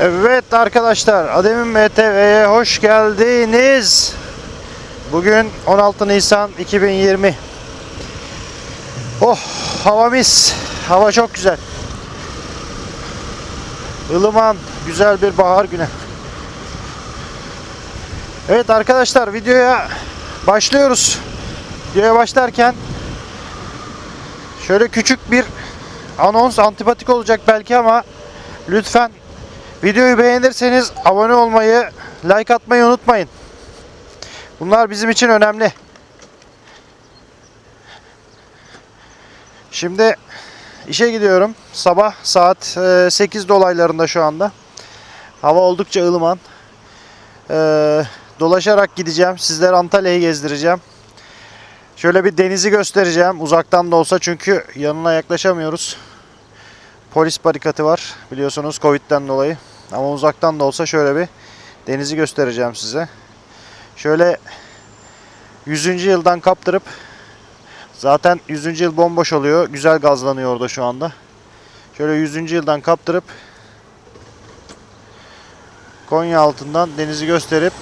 Evet arkadaşlar Adem'in MTV'ye hoş geldiniz. Bugün 16 Nisan 2020. Oh hava mis. Hava çok güzel. Ilıman güzel bir bahar günü. Evet arkadaşlar videoya başlıyoruz. Videoya başlarken şöyle küçük bir anons antipatik olacak belki ama lütfen Videoyu beğenirseniz abone olmayı, like atmayı unutmayın. Bunlar bizim için önemli. Şimdi işe gidiyorum. Sabah saat e, 8 dolaylarında şu anda. Hava oldukça ılıman. E, dolaşarak gideceğim. Sizlere Antalya'yı gezdireceğim. Şöyle bir denizi göstereceğim. Uzaktan da olsa çünkü yanına yaklaşamıyoruz. Polis barikatı var biliyorsunuz Covid'den dolayı. Ama uzaktan da olsa şöyle bir denizi göstereceğim size. Şöyle 100. yıldan kaptırıp zaten 100. yıl bomboş oluyor. Güzel gazlanıyor orada şu anda. Şöyle 100. yıldan kaptırıp Konya altından denizi gösterip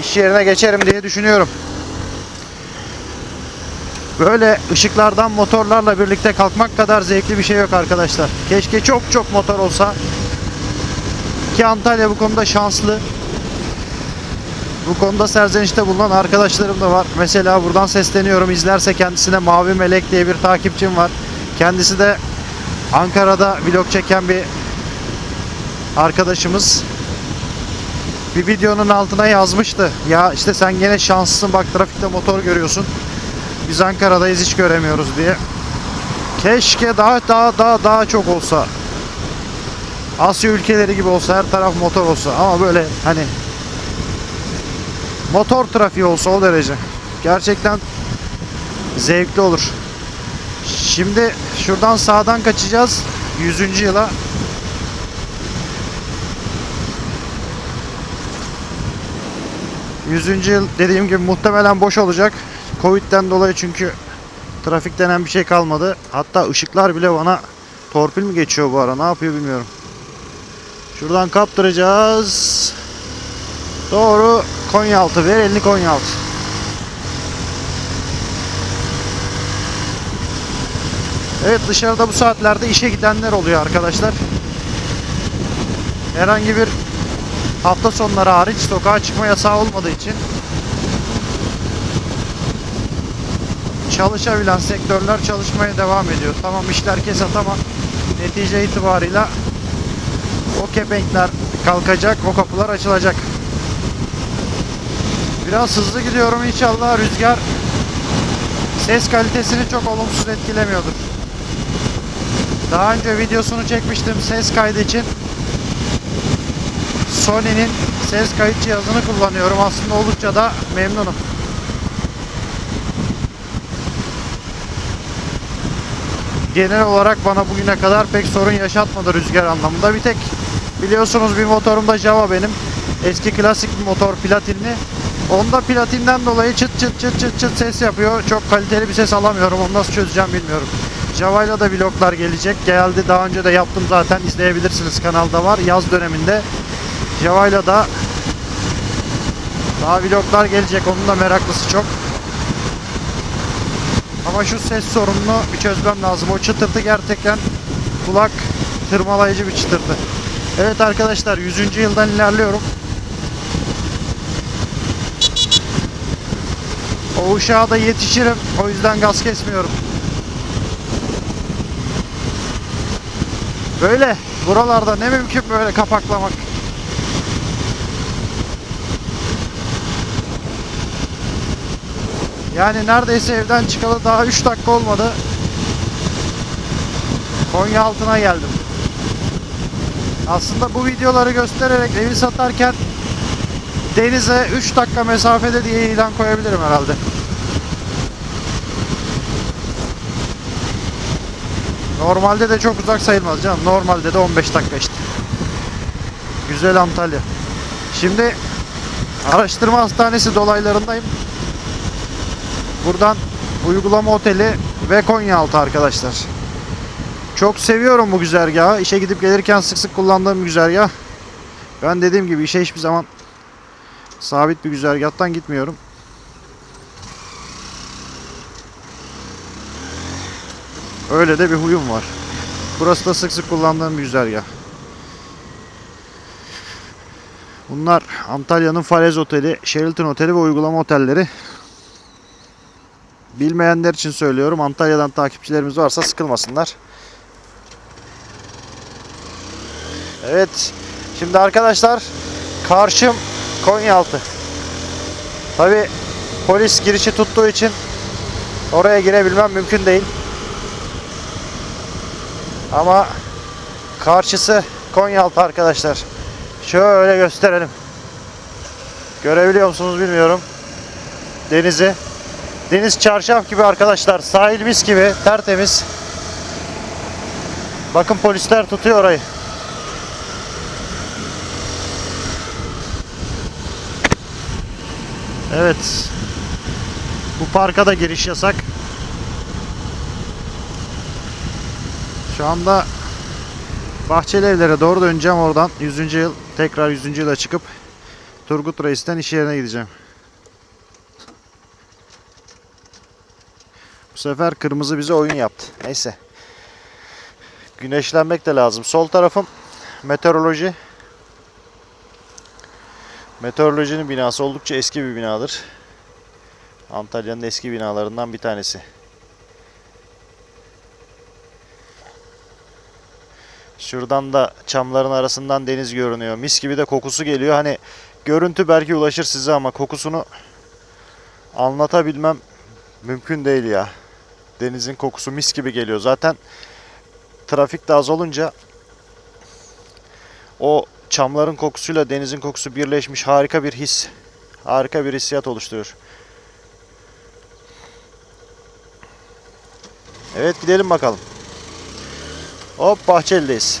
iş yerine geçerim diye düşünüyorum. Böyle ışıklardan motorlarla birlikte kalkmak kadar zevkli bir şey yok arkadaşlar. Keşke çok çok motor olsa. Ki Antalya bu konuda şanslı. Bu konuda serzenişte bulunan arkadaşlarım da var. Mesela buradan sesleniyorum. İzlerse kendisine Mavi Melek diye bir takipçim var. Kendisi de Ankara'da vlog çeken bir arkadaşımız. Bir videonun altına yazmıştı. Ya işte sen gene şanslısın bak trafikte motor görüyorsun. Biz Ankara'dayız hiç göremiyoruz diye. Keşke daha daha daha daha çok olsa. Asya ülkeleri gibi olsa her taraf motor olsa ama böyle hani motor trafiği olsa o derece. Gerçekten zevkli olur. Şimdi şuradan sağdan kaçacağız 100. yıla. Yüzüncü yıl dediğim gibi muhtemelen boş olacak. Covid'den dolayı çünkü trafik denen bir şey kalmadı. Hatta ışıklar bile bana torpil mi geçiyor bu ara ne yapıyor bilmiyorum. Şuradan kaptıracağız. Doğru Konyaaltı. Ver elini Konyaaltı. Evet dışarıda bu saatlerde işe gidenler oluyor arkadaşlar. Herhangi bir hafta sonları hariç sokağa çıkma yasağı olmadığı için çalışabilen sektörler çalışmaya devam ediyor. Tamam işler kesat ama netice itibarıyla o kepenkler kalkacak, o kapılar açılacak. Biraz hızlı gidiyorum inşallah rüzgar ses kalitesini çok olumsuz etkilemiyordur. Daha önce videosunu çekmiştim ses kaydı için. Sony'nin ses kayıt cihazını kullanıyorum. Aslında oldukça da memnunum. Genel olarak bana bugüne kadar pek sorun yaşatmadı rüzgar anlamında. Bir tek biliyorsunuz bir motorumda Java benim. Eski klasik bir motor platinli. Onda platinden dolayı çıt çıt çıt çıt çıt ses yapıyor. Çok kaliteli bir ses alamıyorum. Onu nasıl çözeceğim bilmiyorum. Java ile de vloglar gelecek. Geldi daha önce de yaptım zaten izleyebilirsiniz kanalda var. Yaz döneminde Java ile da daha vloglar gelecek. Onun da meraklısı çok. Ama şu ses sorununu bir çözmem lazım. O çıtırtı gerçekten kulak tırmalayıcı bir çıtırtı. Evet arkadaşlar 100. yıldan ilerliyorum. O uşağa da yetişirim. O yüzden gaz kesmiyorum. Böyle buralarda ne mümkün böyle kapaklamak. Yani neredeyse evden çıkalı daha 3 dakika olmadı. Konya altına geldim. Aslında bu videoları göstererek evi satarken denize 3 dakika mesafede diye ilan koyabilirim herhalde. Normalde de çok uzak sayılmaz canım. Normalde de 15 dakika işte. Güzel Antalya. Şimdi araştırma hastanesi dolaylarındayım. Buradan uygulama oteli ve Konyaaltı arkadaşlar. Çok seviyorum bu güzergahı. İşe gidip gelirken sık sık kullandığım bir güzergah. Ben dediğim gibi işe hiçbir zaman sabit bir güzergahtan gitmiyorum. Öyle de bir huyum var. Burası da sık sık kullandığım bir güzergah. Bunlar Antalya'nın Falez Oteli, Sheraton Oteli ve uygulama otelleri. Bilmeyenler için söylüyorum. Antalya'dan takipçilerimiz varsa sıkılmasınlar. Evet. Şimdi arkadaşlar karşım Konyaaltı. Tabi polis girişi tuttuğu için oraya girebilmem mümkün değil. Ama karşısı Konyaaltı arkadaşlar. Şöyle gösterelim. Görebiliyor musunuz bilmiyorum. Denizi. Deniz çarşaf gibi arkadaşlar. Sahil mis gibi. Tertemiz. Bakın polisler tutuyor orayı. Evet. Bu parka da giriş yasak. Şu anda Bahçeli evlere doğru döneceğim oradan. 100. yıl tekrar 100. yıla çıkıp Turgut Reis'ten iş yerine gideceğim. Bu sefer kırmızı bize oyun yaptı. Neyse. Güneşlenmek de lazım. Sol tarafım meteoroloji. Meteorolojinin binası oldukça eski bir binadır. Antalya'nın eski binalarından bir tanesi. Şuradan da çamların arasından deniz görünüyor. Mis gibi de kokusu geliyor. Hani görüntü belki ulaşır size ama kokusunu anlatabilmem mümkün değil ya. Denizin kokusu mis gibi geliyor. Zaten trafik de az olunca o çamların kokusuyla denizin kokusu birleşmiş harika bir his. Harika bir hissiyat oluşturuyor. Evet gidelim bakalım. Hop Bahçeli'deyiz.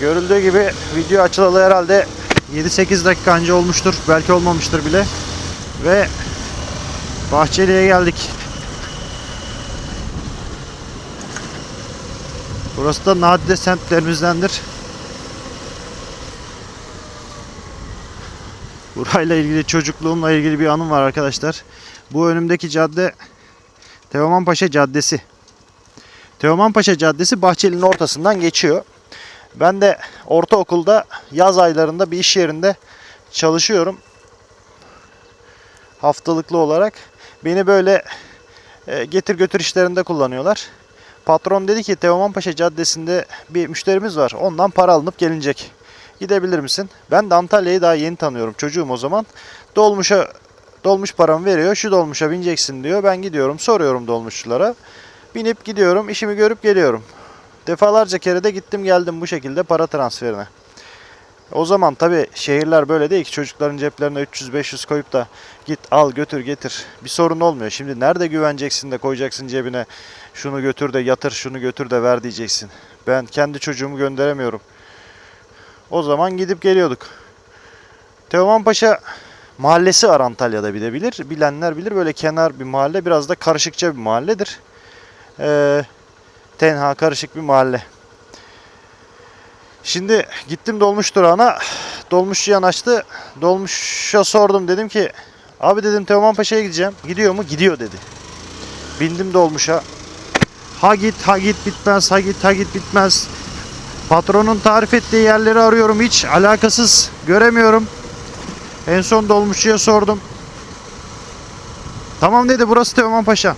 Görüldüğü gibi video açılalı herhalde 7-8 dakika önce olmuştur. Belki olmamıştır bile. Ve Bahçeli'ye geldik. Burası da nadide semtlerimizdendir. Burayla ilgili çocukluğumla ilgili bir anım var arkadaşlar. Bu önümdeki cadde Teoman Paşa Caddesi. Teoman Paşa Caddesi Bahçeli'nin ortasından geçiyor. Ben de ortaokulda yaz aylarında bir iş yerinde çalışıyorum. Haftalıklı olarak. Beni böyle e, getir götür işlerinde kullanıyorlar. Patron dedi ki Teoman Paşa Caddesi'nde bir müşterimiz var. Ondan para alınıp gelinecek. Gidebilir misin? Ben de Antalya'yı daha yeni tanıyorum. Çocuğum o zaman. Dolmuşa dolmuş paramı veriyor. Şu dolmuşa bineceksin diyor. Ben gidiyorum soruyorum dolmuşçulara. Binip gidiyorum. işimi görüp geliyorum. Defalarca kere de gittim geldim bu şekilde para transferine. O zaman tabi şehirler böyle değil ki çocukların ceplerine 300-500 koyup da git al götür getir. Bir sorun olmuyor. Şimdi nerede güveneceksin de koyacaksın cebine şunu götür de yatır şunu götür de ver diyeceksin. Ben kendi çocuğumu gönderemiyorum. O zaman gidip geliyorduk. Teoman Paşa mahallesi var Antalya'da bir de bilir. Bilenler bilir böyle kenar bir mahalle biraz da karışıkça bir mahalledir. Ee, tenha karışık bir mahalle. Şimdi gittim dolmuş durağına. Dolmuşçu yanaştı. Dolmuşa sordum dedim ki abi dedim Teoman Paşa'ya gideceğim. Gidiyor mu? Gidiyor dedi. Bindim dolmuşa. Ha git ha git bitmez ha git ha git bitmez. Patronun tarif ettiği yerleri arıyorum hiç alakasız göremiyorum. En son dolmuşçuya sordum. Tamam dedi burası Teoman Paşa.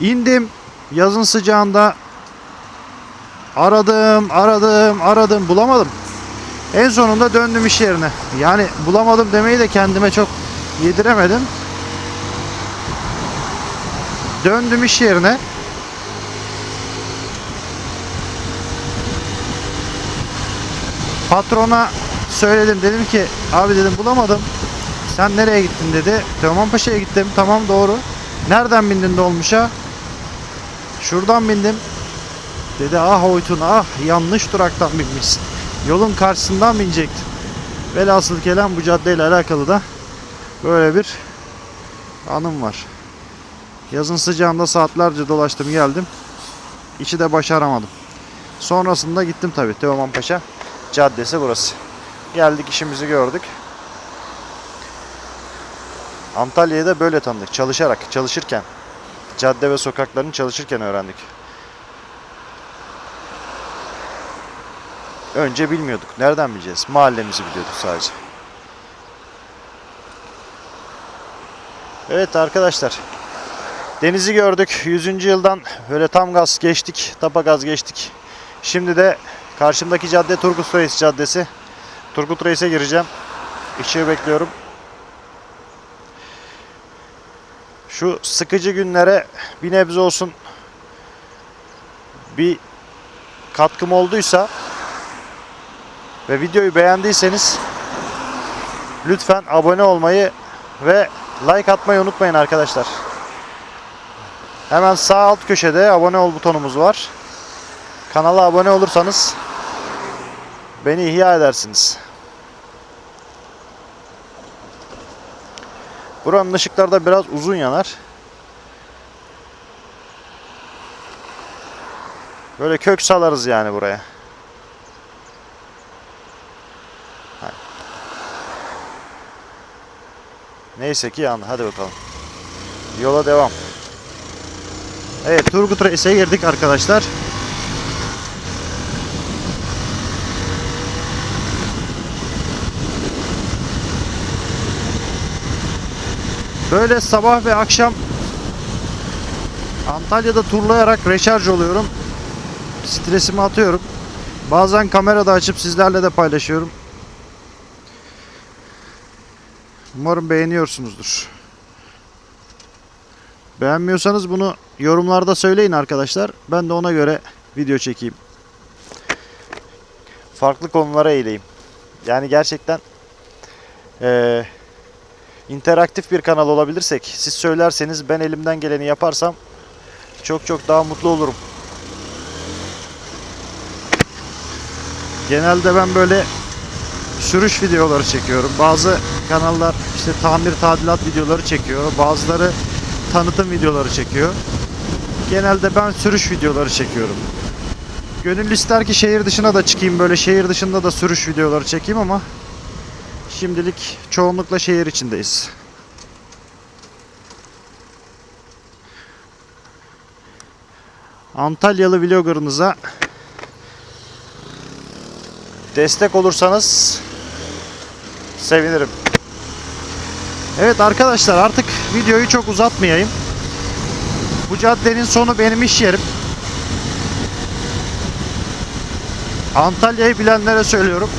İndim yazın sıcağında aradım aradım aradım bulamadım. En sonunda döndüm iş yerine. Yani bulamadım demeyi de kendime çok yediremedim. Döndüm iş yerine. Patrona söyledim dedim ki abi dedim bulamadım. Sen nereye gittin dedi. Teoman Paşa'ya gittim. Tamam doğru. Nereden bindin dolmuşa? Şuradan bindim. Dedi ah Oytun ah yanlış duraktan binmişsin. Yolun karşısından binecektin. Velhasıl kelam bu caddeyle alakalı da böyle bir anım var. Yazın sıcağında saatlerce dolaştım geldim. İçi de başaramadım. Sonrasında gittim tabii Teoman Paşa Caddesi burası. Geldik işimizi gördük. Antalya'yı da böyle tanıdık. Çalışarak, çalışırken. Cadde ve sokaklarını çalışırken öğrendik. Önce bilmiyorduk. Nereden bileceğiz? Mahallemizi biliyorduk sadece. Evet arkadaşlar. Denizi gördük. 100. yıldan böyle tam gaz geçtik. Tapa gaz geçtik. Şimdi de karşımdaki cadde Turgut Reis Caddesi. Turgut Reis'e gireceğim. Işığı bekliyorum. Şu sıkıcı günlere bir nebze olsun bir katkım olduysa ve videoyu beğendiyseniz lütfen abone olmayı ve like atmayı unutmayın arkadaşlar. Hemen sağ alt köşede abone ol butonumuz var. Kanala abone olursanız beni ihya edersiniz. Buranın ışıkları da biraz uzun yanar. Böyle kök salarız yani buraya. Neyse ki yandı. Hadi bakalım. Yola devam. Evet Turgut Reis'e girdik arkadaşlar. Böyle sabah ve akşam Antalya'da turlayarak reşarj oluyorum. Stresimi atıyorum. Bazen kamerada açıp sizlerle de paylaşıyorum. Umarım beğeniyorsunuzdur. Beğenmiyorsanız bunu yorumlarda söyleyin arkadaşlar. Ben de ona göre video çekeyim. Farklı konulara eğileyim. Yani gerçekten eee interaktif bir kanal olabilirsek, siz söylerseniz ben elimden geleni yaparsam çok çok daha mutlu olurum. Genelde ben böyle sürüş videoları çekiyorum. Bazı kanallar işte tamir tadilat videoları çekiyor. Bazıları tanıtım videoları çekiyor. Genelde ben sürüş videoları çekiyorum. Gönül ister ki şehir dışına da çıkayım böyle şehir dışında da sürüş videoları çekeyim ama şimdilik çoğunlukla şehir içindeyiz. Antalyalı vloggerınıza destek olursanız sevinirim. Evet arkadaşlar artık videoyu çok uzatmayayım. Bu caddenin sonu benim iş yerim. Antalya'yı bilenlere söylüyorum.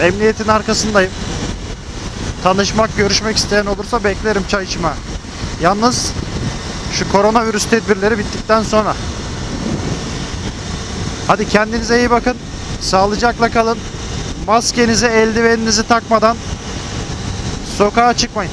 Emniyetin arkasındayım. Tanışmak, görüşmek isteyen olursa beklerim çay içme. Yalnız şu koronavirüs tedbirleri bittikten sonra. Hadi kendinize iyi bakın. Sağlıcakla kalın. Maskenizi, eldiveninizi takmadan sokağa çıkmayın.